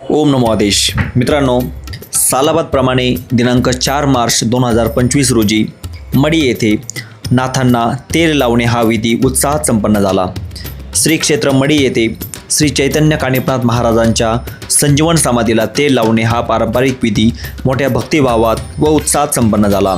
ओम नमो आदेश. मित्रांनो सालाबादप्रमाणे दिनांक चार मार्च दोन हजार पंचवीस रोजी मडी येथे नाथांना तेल लावणे हा विधी उत्साहात संपन्न झाला. श्री क्षेत्र मडी येथे श्री चैतन्य कानिपनाथ महाराजांच्या संजीवन समाधीला तेल लावणे हा पारंपरिक विधी मोठ्या भक्तिभावात व उत्साहात संपन्न झाला.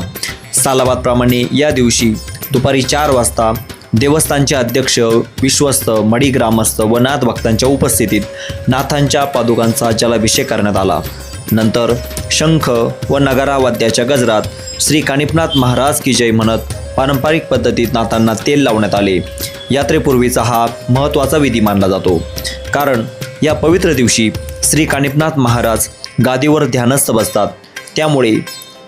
सालाबादप्रमाणे या दिवशी दुपारी चार वाजता देवस्थानचे अध्यक्ष विश्वस्त मडी ग्रामस्थ व नाथ भक्तांच्या उपस्थितीत नाथांच्या पादुकांचा जलाभिषेक करण्यात आला. नंतर शंख व नगारावाद्याच्या गजरात श्री कानिपनाथ महाराज की जय म्हणत पारंपरिक पद्धतीत नाथांना तेल लावण्यात आले. यात्रेपूर्वीचा हा महत्त्वाचा विधी मानला जातो. कारण या पवित्र दिवशी श्री कानिपनाथ महाराज गादीवर ध्यानस्थ बसतात. त्यामुळे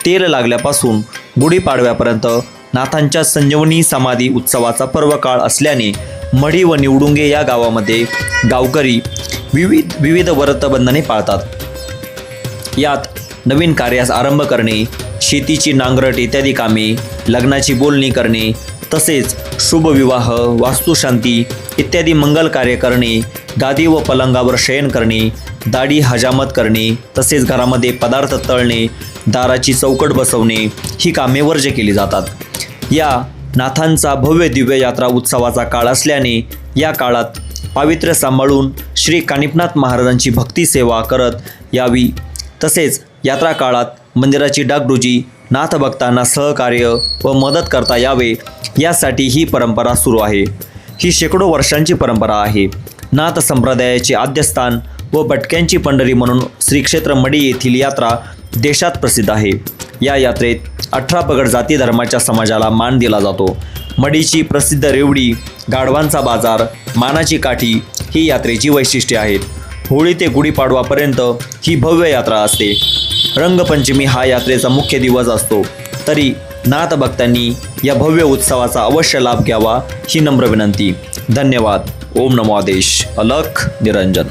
तेल लागल्यापासून गुढीपाडव्यापर्यंत नाथांच्या संजीवनी समाधी उत्सवाचा पर्व काळ असल्याने मढी व निवडुंगे या गावामध्ये गावकरी विविध विविध व्रतबंधने पाळतात. यात नवीन कार्यास आरंभ करणे शेतीची नांगरट इत्यादी कामे लग्नाची बोलणी करणे तसेच शुभविवाह वास्तुशांती इत्यादी मंगल कार्य करणे गादी व पलंगावर शयन करणे दाढी हजामत करणे तसेच घरामध्ये पदार्थ तळणे दाराची चौकट बसवणे ही कामे वर्ज केली जातात. या नाथांचा भव्य दिव्य यात्रा उत्सवाचा काळ असल्याने या काळात पावित्र्य सांभाळून श्री कानिपनाथ महाराजांची भक्ती सेवा करत यावी. तसेच यात्रा काळात मंदिराची डागडुजी नाथ भक्तांना सहकार्य व मदत करता यावे यासाठी ही परंपरा सुरू आहे. ही शेकडो वर्षांची परंपरा आहे. नाथ संप्रदायाचे आद्यस्थान व भटक्यांची पंढरी म्हणून श्री क्षेत्र मडी येथील यात्रा देशात प्रसिद्ध आहे. या यात्रेत अठरा पगड जाती धर्माच्या समाजाला मान दिला जातो. मडीची प्रसिद्ध रेवडी गाढवांचा बाजार मानाची काठी ही यात्रेची वैशिष्ट्ये आहेत. होळी ते गुढीपाडवापर्यंत ही भव्य यात्रा असते. रंगपंचमी हा यात्रेचा मुख्य दिवस असतो. तरी नाथ भक्तांनी या भव्य उत्सवाचा अवश्य लाभ घ्यावा ही नम्र विनंती. धन्यवाद. ओम नमो आदेश. अलख निरंजन.